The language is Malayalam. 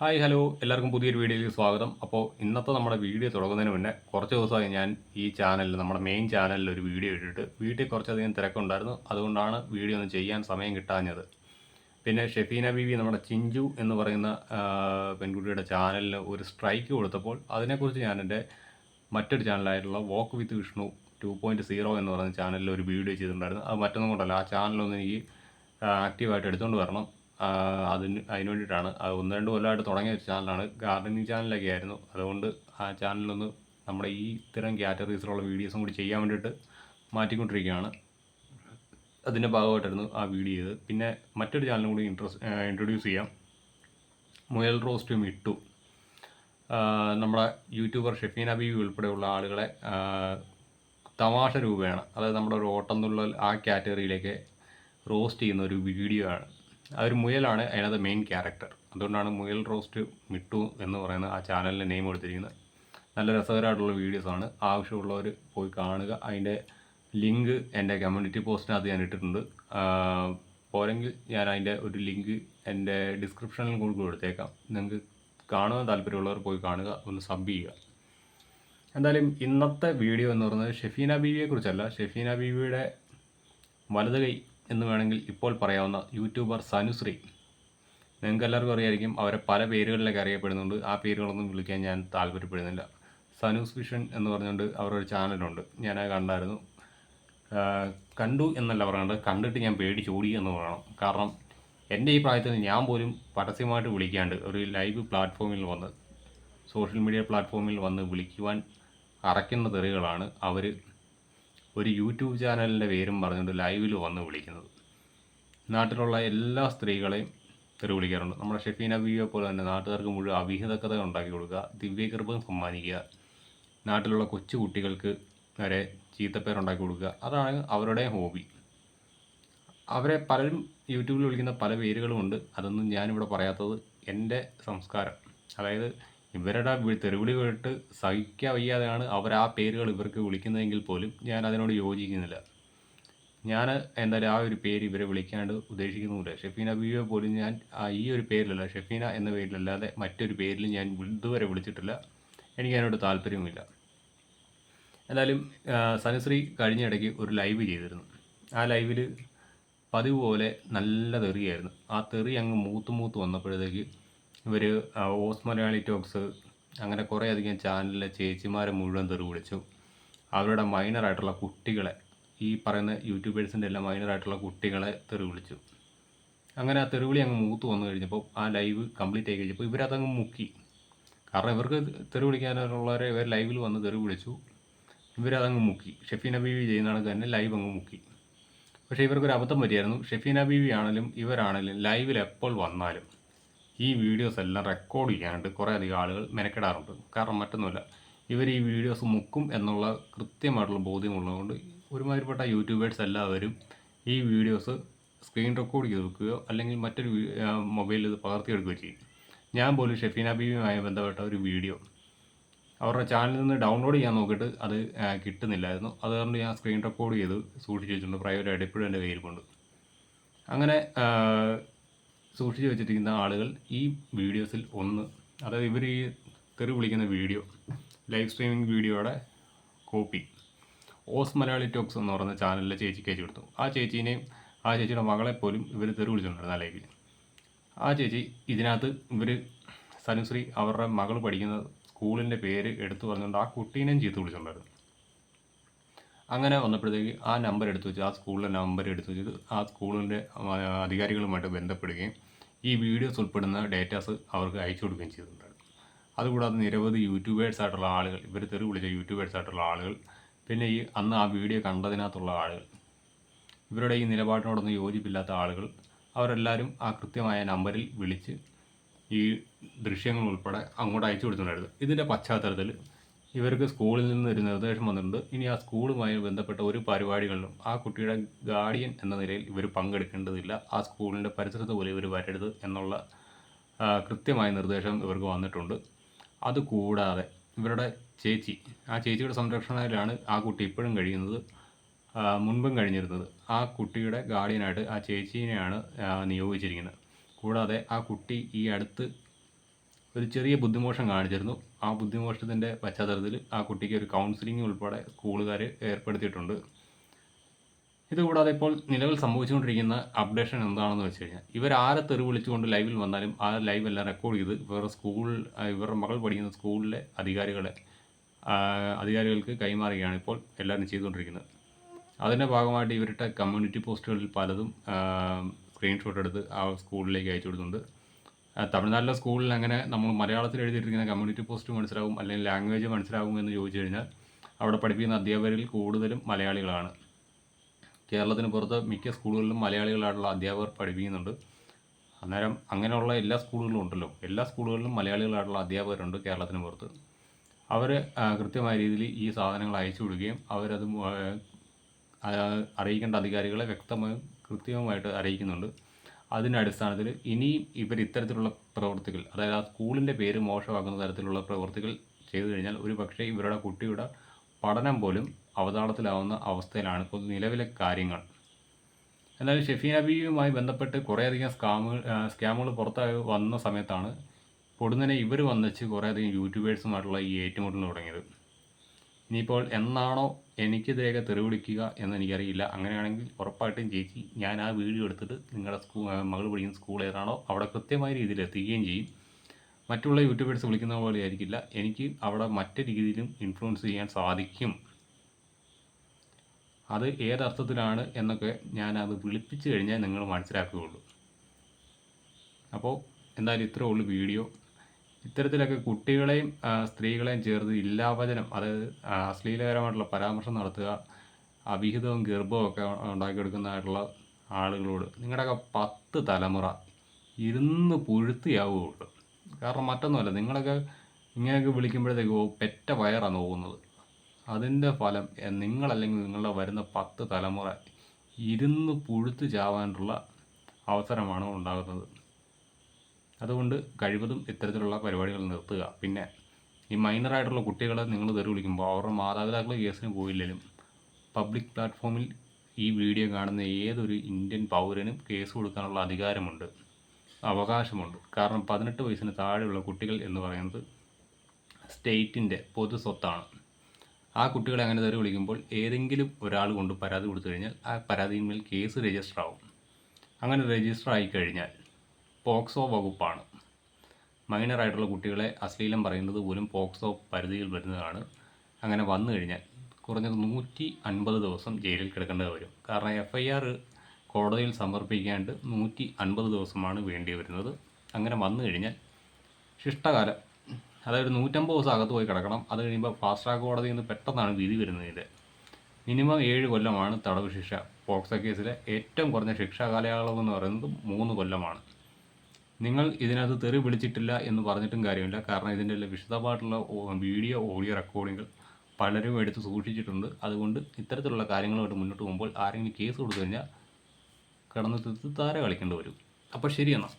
Hi hello. എല്ലാവർക്കും പുതിയൊരു വീഡിയോയിലേക്ക് സ്വാഗതം. അപ്പോൾ ഇന്നത്തെ നമ്മുടെ വീഡിയോ തുടങ്ങുന്നതിന് മുന്നേ കുറച്ച് ദിവസമായി ഞാൻ ഈ ചാനലിൽ നമ്മുടെ മെയിൻ ചാനലിൽ ഒരു വീഡിയോ ഇട്ടിട്ട് വീട്ടിൽ കുറച്ചധികം തിരക്കുണ്ടായിരുന്നു. അതുകൊണ്ടാണ് വീഡിയോ ഒന്ന് ചെയ്യാൻ സമയം കിട്ടാഞ്ഞത്. പിന്നെ ഷെഫീന ബീവി നമ്മുടെ ചിഞ്ചു എന്ന് പറയുന്ന പെൺകുട്ടിയുടെ ചാനലിന് ഒരു സ്ട്രൈക്ക് കൊടുത്തപ്പോൾ അതിനെക്കുറിച്ച് ഞാൻ എന്റെ മറ്റൊരു ചാനലായിട്ടുള്ള walk with Vishnu two point zero എന്ന് പറയുന്ന ചാനലിൽ ഒരു വീഡിയോ ചെയ്തിട്ടുണ്ടായിരുന്നു. അത് മറ്റൊന്നും കൊണ്ടല്ല. ആ ചാനലൊന്നും എനിക്ക് ആക്റ്റീവായിട്ട് എടുത്തുകൊണ്ട് വരണം. അതിന് അതിന് വേണ്ടിയിട്ടാണ്. അത് ഒന്ന് രണ്ട് കൊല്ലമായിട്ട് തുടങ്ങിയ ഒരു ചാനലാണ്. ഗാർഡനിങ് ചാനലൊക്കെ ആയിരുന്നു. അതുകൊണ്ട് ആ ചാനലൊന്ന് നമ്മുടെ ഈ ഇത്തരം കാറ്റഗറീസിലുള്ള വീഡിയോസും കൂടി ചെയ്യാൻ വേണ്ടിയിട്ട് മാറ്റിക്കൊണ്ടിരിക്കുകയാണ്. അതിന്റെ ഭാഗമായിട്ടായിരുന്നു ആ വീഡിയോ ചെയ്ത് പിന്നെ മറ്റൊരു ചാനലും കൂടി ഇൻട്രസ്റ്റ് ഇൻട്രൊഡ്യൂസ് ചെയ്യാം. മുയൽ റോസ്റ്റും ഇട്ടു നമ്മുടെ യൂട്യൂബർ ഷെഫീൻ അബീബി ഉൾപ്പെടെയുള്ള ആളുകളെ തമാശ രൂപേണ അതായത് നമ്മുടെ ഒരു ഓട്ടം തുള്ളൽ ആ കാറ്റഗറിയിലേക്ക് റോസ്റ്റ് ചെയ്യുന്ന ഒരു വീഡിയോ ആണ് ആ ഒരു മുയലാണ് അതിനകത്ത് മെയിൻ ക്യാരക്ടർ അതുകൊണ്ടാണ് മുയൽ റോസ്റ്റ് മിട്ടു എന്ന് പറയുന്ന ആ ചാനലിന്റെ നെയിം കൊടുത്തിരിക്കുന്നത്. നല്ല രസകരമായിട്ടുള്ള വീഡിയോസാണ് ആവശ്യമുള്ളവർ പോയി കാണുക. അതിന്റെ ലിങ്ക് എന്റെ കമ്മ്യൂണിറ്റി പോസ്റ്റിനകത്ത് ഞാൻ ഇട്ടിട്ടുണ്ട്. പോരെങ്കിൽ ഞാൻ അതിന്റെ ഒരു ലിങ്ക് എന്റെ ഡിസ്ക്രിപ്ഷനിൽ കൂടി കൊടുത്തേക്കാം. നിങ്ങൾക്ക് കാണുവാൻ താല്പര്യമുള്ളവർ പോയി കാണുക. ഒന്ന് സബ് ചെയ്യുക. എന്തായാലും ഇന്നത്തെ വീഡിയോ എന്ന് പറയുന്നത് ഷെഫീന ബീവിയെക്കുറിച്ചല്ല. ഷെഫീന ബീവിയുടെ വലത് കൈ എന്ന് വേണമെങ്കിൽ ഇപ്പോൾ പറയാവുന്ന യൂട്യൂബർ സനുശ്രീ നിങ്ങൾക്ക് എല്ലാവർക്കും അറിയായിരിക്കും അവരെ പല പേരുകളിലൊക്കെ അറിയപ്പെടുന്നുണ്ട്. ആ പേരുകളൊന്നും വിളിക്കാൻ ഞാൻ താല്പര്യപ്പെടുന്നില്ല. സനൂസ് വിഷൻ എന്ന് പറഞ്ഞുകൊണ്ട് അവരൊരു ചാനലുണ്ട്. അത് കണ്ടായിരുന്നു. കണ്ടു എന്നല്ല പറയുന്നത് കണ്ടിട്ട് ഞാൻ പേടിച്ചോടി എന്ന് പറയണം കാരണം എന്റെ ഈ പ്രായത്തിൽ ഞാൻ പോലും പരസ്യമായിട്ട് വിളിക്കാണ്ട് ഒരു ലൈവ് പ്ലാറ്റ്ഫോമിൽ വന്ന് സോഷ്യൽ മീഡിയ പ്ലാറ്റ്ഫോമിൽ വന്ന് വിളിക്കുവാൻ അറയ്ക്കുന്ന തെറികളാണ് അവർ ഒരു യൂട്യൂബ് ചാനലിന്റെ പേരും പറഞ്ഞുകൊണ്ട് ലൈവിൽ വന്ന് വിളിക്കുന്നത്. നാട്ടിലുള്ള എല്ലാ സ്ത്രീകളെയും തെറി വിളിക്കാറുണ്ട്. നമ്മുടെ ഷെഫീന ബിയോ പോലെ തന്നെ നാട്ടുകാർക്ക് മുഴുവൻ അവിഹിതക്കഥ ഉണ്ടാക്കി കൊടുക്കുക ദിവ്യകൃപം സമ്മാനിക്കുക നാട്ടിലുള്ള കൊച്ചു കുട്ടികൾക്ക് വരെ ചീത്തപ്പേരുണ്ടാക്കി കൊടുക്കുക അതാണ് അവരുടെ ഹോബി. അവരെ പലരും യൂട്യൂബിൽ വിളിക്കുന്ന പല പേരുകളുമുണ്ട് അതൊന്നും ഞാനിവിടെ പറയാത്തത് എന്റെ സംസ്കാരം. അതായത് ഇവരുടെ തെറിവിളി കേട്ട് സഹിക്കാൻ വയ്യാതെയാണ് അവർ ആ പേരുകൾ ഇവർക്ക് വിളിക്കുന്നതെങ്കിൽ പോലും ഞാൻ അതിനോട് യോജിക്കുന്നില്ല. ഞാൻ എന്തായാലും ആ ഒരു പേര് ഇവരെ വിളിക്കാണ്ട് ഉദ്ദേശിക്കുന്നുമില്ല. ഷെഫീന ബിയോ പോലും ഞാൻ ആ ഈ ഒരു പേരിലല്ല ഷെഫീന എന്ന പേരിലല്ലാതെ മറ്റൊരു പേരിൽ ഞാൻ ഇതുവരെ വിളിച്ചിട്ടില്ല. എനിക്ക് അതിനോട് താല്പര്യവുമില്ല. എന്തായാലും സനുശ്രീ കഴിഞ്ഞ ഇടയ്ക്ക് ഒരു ലൈവ് ചെയ്തിരുന്നു. ആ ലൈവിൽ പതിവ് പോലെ നല്ല തെറിയായിരുന്നു. ആ തെറി അങ്ങ് മൂത്ത് മൂത്ത് വന്നപ്പോഴത്തേക്ക് ഇവർ ഓസ് മലയാളി ടോക്സ് അങ്ങനെ കുറേ അധികം ചാനലിലെ ചേച്ചിമാരെ മുഴുവൻ തെറി വിളിച്ചു. അവരുടെ മൈനറായിട്ടുള്ള കുട്ടികളെ ഈ പറയുന്ന യൂട്യൂബേഴ്സിന്റെ എല്ലാം മൈനറായിട്ടുള്ള കുട്ടികളെ തെറി വിളിച്ചു. അങ്ങനെ ആ തെറിവിളി അങ്ങ് മൂത്ത് വന്നു കഴിഞ്ഞപ്പോൾ ആ ലൈവ് കംപ്ലീറ്റ് ആയി കഴിഞ്ഞപ്പോൾ ഇവരതങ്ങ് മുക്കി. കാരണം ഇവർക്ക് തെറി വിളിക്കാനുള്ളവരെ ഇവർ ലൈവിൽ വന്ന് തെറി വിളിച്ചു. ഇവരതങ്ങ് മുക്കി. ഷെഫീന ബീവി ചെയ്യുന്ന കണക്ക് തന്നെ ലൈവ് അങ്ങ് മുക്കി. പക്ഷേ ഇവർക്കൊരു അബദ്ധം പറ്റിയായിരുന്നു. ഷെഫീന ബീവി ആണെങ്കിലും ഇവരാണെങ്കിലും ലൈവിൽ എപ്പോൾ വന്നാലും ഈ വീഡിയോസ് എല്ലാം റെക്കോർഡ് ചെയ്യാനായിട്ട് കുറേ അധികം ആളുകൾ മെനക്കെടാറുണ്ട്. കാരണം മറ്റൊന്നുമില്ല ഇവർ ഈ വീഡിയോസ് മുക്കും എന്നുള്ള കൃത്യമായിട്ടുള്ള ബോധ്യമുള്ളതുകൊണ്ട് ഒരുമാതിരിപ്പെട്ട യൂട്യൂബേഴ്സ് എല്ലാവരും ഈ വീഡിയോസ് സ്ക്രീൻ റെക്കോർഡ് ചെയ്ത് വെക്കുകയോ അല്ലെങ്കിൽ മറ്റൊരു മൊബൈലിൽ ഇത് പകർത്തിയെടുക്കുകയോ ചെയ്യും. ഞാൻ പോലും ഷെഫീന ബീവിയുമായി ബന്ധപ്പെട്ട ഒരു വീഡിയോ. അവരുടെ ചാനലിൽ നിന്ന് ഡൗൺലോഡ് ചെയ്യാൻ നോക്കിയിട്ട് അത് കിട്ടുന്നില്ലായിരുന്നു. അതുകൊണ്ട് ഞാൻ സ്ക്രീൻ റെക്കോർഡ് ചെയ്ത് സൂക്ഷിച്ച് വെച്ചിട്ടുണ്ട്. പ്രൈവറ്റായിട്ട് ഇപ്പോഴും എന്റെ കയ്യിലുണ്ട് അങ്ങനെ സൂക്ഷിച്ച് വെച്ചിരിക്കുന്ന ആളുകൾ ഈ വീഡിയോസിൽ ഒന്ന് അതായത് ഇവർ ഈ തെറി വിളിക്കുന്ന വീഡിയോ ലൈവ് സ്ട്രീമിംഗ് വീഡിയോയുടെ കോപ്പി ഓസ് മലയാളി ടോക്സ് എന്ന് പറയുന്ന ചാനലിലെ ചേച്ചി അയച്ചു കൊടുത്തു. ആ ചേച്ചീനെയും ആ ചേച്ചിയുടെ മകളെ പോലും ഇവർ തെറി വിളിച്ചിട്ടുണ്ടായിരുന്നു ആ ലൈവിൽ. ആ ചേച്ചി ഇതിനകത്ത് ഇവർ സനുശ്രീ അവരുടെ മകൾ പഠിക്കുന്ന സ്കൂളിന്റെ പേര് എടുത്തു പറഞ്ഞുകൊണ്ട് ആ കുട്ടീനെയും ചീത്ത വിളിച്ചിട്ടുണ്ടായിരുന്നു. അങ്ങനെ വന്നപ്പോഴത്തേക്ക് ആ നമ്പർ എടുത്തു വെച്ച് ആ സ്കൂളിലെ നമ്പർ എടുത്തു വെച്ചിട്ട് ആ സ്കൂളിന്റെ അധികാരികളുമായിട്ട് ബന്ധപ്പെടുകയും ഈ വീഡിയോസ് ഉൾപ്പെടുന്ന ഡേറ്റാസ് അവർക്ക് അയച്ചു കൊടുക്കുകയും ചെയ്തിട്ടുണ്ടായിരുന്നു അതുകൂടാതെ നിരവധി യൂട്യൂബേഴ്സ് ആയിട്ടുള്ള ആളുകൾ ഇവർ തെറി വിളിച്ച യൂട്യൂബേഴ്സ് ആയിട്ടുള്ള ആളുകൾ പിന്നെ ഈ അന്ന് ആ വീഡിയോ കണ്ടതിനകത്തുള്ള ആളുകൾ ഇവരുടെ ഈ നിലപാടിനോടൊന്നും യോജിപ്പില്ലാത്ത ആളുകൾ അവരെല്ലാവരും ആ കൃത്യമായ നമ്പറിൽ വിളിച്ച് ഈ ദൃശ്യങ്ങൾ ഉൾപ്പെടെ അങ്ങോട്ട് അയച്ചു കൊടുത്തിട്ടുണ്ടായിരുന്നു. ഇതിന്റെ പശ്ചാത്തലത്തിൽ ഇവർക്ക് സ്കൂളിൽ നിന്ന് ഒരു നിർദ്ദേശം വന്നിട്ടുണ്ട്. ഇനി ആ സ്കൂളുമായി ബന്ധപ്പെട്ട ഒരു പരിപാടികളിലും ആ കുട്ടിയുടെ ഗാർഡിയൻ എന്ന നിലയിൽ ഇവർ പങ്കെടുക്കേണ്ടതില്ല. ആ സ്കൂളിന്റെ പരിസരത്ത് പോലെ ഇവർ വരരുത് എന്നുള്ള കൃത്യമായ നിർദ്ദേശം ഇവർക്ക് വന്നിട്ടുണ്ട്. അതുകൂടാതെ ഇവരുടെ ചേച്ചി ആ ചേച്ചിയുടെ സംരക്ഷണയിലാണ് ആ കുട്ടി ഇപ്പോഴും കഴിയുന്നത് മുൻപും കഴിഞ്ഞിരുന്നത്. ആ കുട്ടിയുടെ ഗാർഡിയനായിട്ട് ആ ചേച്ചീനെയാണ് നിയോഗിച്ചിരിക്കുന്നത്. കൂടാതെ ആ കുട്ടി ഈ അടുത്ത് ഒരു ചെറിയ ബുദ്ധിമോഷം കാണിച്ചിരുന്നു. ആ ബുദ്ധിമോഷത്തിന്റെ പശ്ചാത്തലത്തിൽ ആ കുട്ടിക്ക് ഒരു കൗൺസിലിംഗ് ഉൾപ്പെടെ സ്കൂളുകാർ ഏർപ്പെടുത്തിയിട്ടുണ്ട്. ഇതുകൂടാതെ ഇപ്പോൾ നിലവിൽ സംഭവിച്ചുകൊണ്ടിരിക്കുന്ന അപ്ഡേഷൻ എന്താണെന്ന് വെച്ച് കഴിഞ്ഞാൽ ഇവർ ആരെ തെറി വിളിച്ചുകൊണ്ട് ലൈവിൽ വന്നാലും ആ ലൈവ് എല്ലാം റെക്കോർഡ് ചെയ്ത് ഇവരുടെ സ്കൂൾ ഇവരുടെ മകൾ പഠിക്കുന്ന സ്കൂളിലെ അധികാരികളെ അധികാരികൾക്ക് കൈമാറുകയാണ് ഇപ്പോൾ എല്ലാവരും ചെയ്തുകൊണ്ടിരിക്കുന്നത്. അതിന്റെ ഭാഗമായിട്ട് ഇവരുടെ കമ്മ്യൂണിറ്റി പോസ്റ്റുകളിൽ പലതും സ്ക്രീൻഷോട്ട് എടുത്ത് ആ സ്കൂളിലേക്ക് അയച്ചു കൊടുക്കുന്നുണ്ട് തമിഴ്നാട്ടിലെ സ്കൂളിൽ അങ്ങനെ നമ്മൾ മലയാളത്തിൽ എഴുതിയിരിക്കുന്ന കമ്മ്യൂണിറ്റി പോസ്റ്റ് മനസ്സിലാവും അല്ലെങ്കിൽ ലാംഗ്വേജ് മനസ്സിലാവും എന്ന് ചോദിച്ചു കഴിഞ്ഞാൽ അവിടെ പഠിപ്പിക്കുന്ന അധ്യാപകരിൽ കൂടുതലും മലയാളികളാണ്. കേരളത്തിന് പുറത്ത് മിക്ക സ്കൂളുകളിലും മലയാളികളായിട്ടുള്ള അധ്യാപകർ പഠിപ്പിക്കുന്നുണ്ട്. അന്നേരം അങ്ങനെയുള്ള എല്ലാ സ്കൂളുകളും ഉണ്ടല്ലോ. എല്ലാ സ്കൂളുകളിലും മലയാളികളായിട്ടുള്ള അധ്യാപകരുണ്ട് കേരളത്തിന് പുറത്ത്. അവർ കൃത്യമായ രീതിയിൽ ഈ സാധനങ്ങൾ അയച്ചു കൊടുക്കുകയും അവരത് അറിയിക്കേണ്ട അധികാരികളെ വ്യക്തമായും കൃത്യമായിട്ട് അറിയിക്കുന്നുണ്ട്. അതിന്റെ അടിസ്ഥാനത്തിൽ ഇനിയും ഇവർ ഇത്തരത്തിലുള്ള പ്രവൃത്തികൾ അതായത് ആ സ്കൂളിന്റെ പേര് മോശമാക്കുന്ന തരത്തിലുള്ള പ്രവൃത്തികൾ ചെയ്തു കഴിഞ്ഞാൽ ഒരു പക്ഷേ ഇവരുടെ കുട്ടിയുടെ പഠനം പോലും അവതാളത്തിലാവുന്ന അവസ്ഥയിലാണ് ഇപ്പോൾ നിലവിലെ കാര്യങ്ങൾ. എന്നാൽ ഷെഫീൻ അബിയുമായി ബന്ധപ്പെട്ട് കുറേയധികം സ്കാമുകൾ സ്കാമുകൾ പുറത്തായി വന്ന സമയത്താണ് പൊടുന്നനെ ഇവർ വന്നിച്ച് കുറേയധികം യൂട്യൂബേഴ്സുമായിട്ടുള്ള ഈ ഏറ്റുമുട്ടൽ തുടങ്ങിയത്. ഇനിയിപ്പോൾ എന്നാണോ എനിക്ക് തെറി വിളിക്കുക എന്ന് എനിക്കറിയില്ല അങ്ങനെയാണെങ്കിൽ ഉറപ്പായിട്ടും ചേച്ചി ഞാൻ ആ വീഡിയോ എടുത്തിട്ട് നിങ്ങളുടെ സ്കൂ മകൾ പഠിക്കുന്ന സ്കൂൾ ഏതാണോ അവിടെ കൃത്യമായ രീതിയിൽ എത്തിക്കുകയും ചെയ്യും. മറ്റുള്ള യൂട്യൂബേഴ്സ് വിളിക്കുന്ന പോലെ ആയിരിക്കില്ല. എനിക്ക് അവിടെ മറ്റു രീതിയിലും ഇൻഫ്ലുവൻസ് ചെയ്യാൻ സാധിക്കും. അത് ഏതർത്ഥത്തിലാണ് എന്നൊക്കെ ഞാൻ അത് വിളിപ്പിച്ച് കഴിഞ്ഞാൽ നിങ്ങൾ മനസ്സിലാക്കുകയുള്ളൂ. അപ്പോൾ എന്തായാലും ഇത്രേ ഉള്ളൂ വീഡിയോ. ഇത്തരത്തിലൊക്കെ കുട്ടികളെയും സ്ത്രീകളെയും ചേർത്ത് ഇല്ലാവചനം അതായത് അശ്ലീലകരമായിട്ടുള്ള പരാമർശം നടത്തുക അവിഹിതവും ഗർഭവും ഒക്കെ ഉണ്ടാക്കിയെടുക്കുന്നതായിട്ടുള്ള ആളുകളോട് നിങ്ങളുടെയൊക്കെ പത്ത് തലമുറ ഇരുന്ന് പുഴുത്തിയാവുകയുള്ളൂ. കാരണം മറ്റൊന്നുമല്ല നിങ്ങളൊക്കെ ഇങ്ങനെയൊക്കെ വിളിക്കുമ്പോഴത്തേക്ക് പെറ്റ വയറാണ് നോക്കുന്നത്. അതിന്റെ ഫലം നിങ്ങളല്ലെങ്കിൽ നിങ്ങളുടെ വരുന്ന പത്ത് തലമുറ ഇരുന്ന് പുഴുത്ത് ചാവാനുള്ള അവസരമാണ് ഉണ്ടാകുന്നത്. അതുകൊണ്ട് കഴിവതും ഇത്തരത്തിലുള്ള പരിപാടികൾ നിർത്തുക. പിന്നെ ഈ മൈനറായിട്ടുള്ള കുട്ടികളെ നിങ്ങൾ തെറി വിളിക്കുമ്പോൾ അവരുടെ മാതാപിതാക്കൾ കേസിന് പോയില്ലെങ്കിലും പബ്ലിക് പ്ലാറ്റ്ഫോമിൽ ഈ വീഡിയോ കാണുന്ന ഏതൊരു ഇന്ത്യൻ പൗരനും കേസ് കൊടുക്കാനുള്ള അധികാരമുണ്ട്. അവകാശമുണ്ട്. കാരണം പതിനെട്ട് വയസ്സിന് താഴെയുള്ള കുട്ടികൾ എന്ന് പറയുന്നത് സ്റ്റേറ്റിന്റെ പൊതു സ്വത്താണ്. ആ കുട്ടികളെ അങ്ങനെ തെറി വിളിക്കുമ്പോൾ ഏതെങ്കിലും ഒരാൾ കൊണ്ട് പരാതി കൊടുത്തു കഴിഞ്ഞാൽ ആ പരാതിയിന്മേൽ കേസ് രജിസ്റ്റർ ആവും അങ്ങനെ രജിസ്റ്റർ ആയി കഴിഞ്ഞാൽ പോക്സോ വകുപ്പാണ്. മൈനറായിട്ടുള്ള കുട്ടികളെ അശ്ലീലം പറയുന്നത് പോലും പോക്സോ പരിധിയിൽ വരുന്നതാണ്. അങ്ങനെ വന്നു കഴിഞ്ഞാൽ കുറഞ്ഞത് നൂറ്റി അൻപത് ദിവസം ജയിലിൽ കിടക്കേണ്ടത് വരും. കാരണം എഫ് ഐ ആർ കോടതിയിൽ സമർപ്പിക്കാണ്ട് നൂറ്റി അൻപത് ദിവസമാണ് വേണ്ടി വരുന്നത്. അങ്ങനെ വന്നു കഴിഞ്ഞാൽ ശിഷ്ടകാലം അതായത് നൂറ്റമ്പത് ദിവസം അകത്ത് പോയി കിടക്കണം. അത് കഴിയുമ്പോൾ ഫാസ്റ്റ് ട്രാക്ക് കോടതിയിൽ നിന്ന് പെട്ടെന്നാണ് വിധി വരുന്നതിന്റെ. മിനിമം ഏഴ് കൊല്ലമാണ് തടവ് ശിക്ഷ. പോക്സോ കേസിലെ ഏറ്റവും കുറഞ്ഞ ശിക്ഷാ കാലയളവ് എന്ന് പറയുന്നത് മൂന്ന് കൊല്ലമാണ്. നിങ്ങൾ ഇതിനകത്ത് തെറി വിളിച്ചിട്ടില്ല എന്ന് പറഞ്ഞിട്ടും കാര്യമില്ല. കാരണം ഇതിന്റെ വിശദമായിട്ടുള്ള വീഡിയോ ഓഡിയോ റെക്കോർഡിങ്ങൾ പലരും എടുത്ത് സൂക്ഷിച്ചിട്ടുണ്ട്. അതുകൊണ്ട് ഇത്തരത്തിലുള്ള കാര്യങ്ങളുമായിട്ട് മുന്നോട്ട് പോകുമ്പോൾ ആരെങ്കിലും കേസ് കൊടുത്തു കഴിഞ്ഞാൽ കിടന്ന് താര കളിക്കേണ്ടി വരും. അപ്പോൾ ശരിയെന്നാ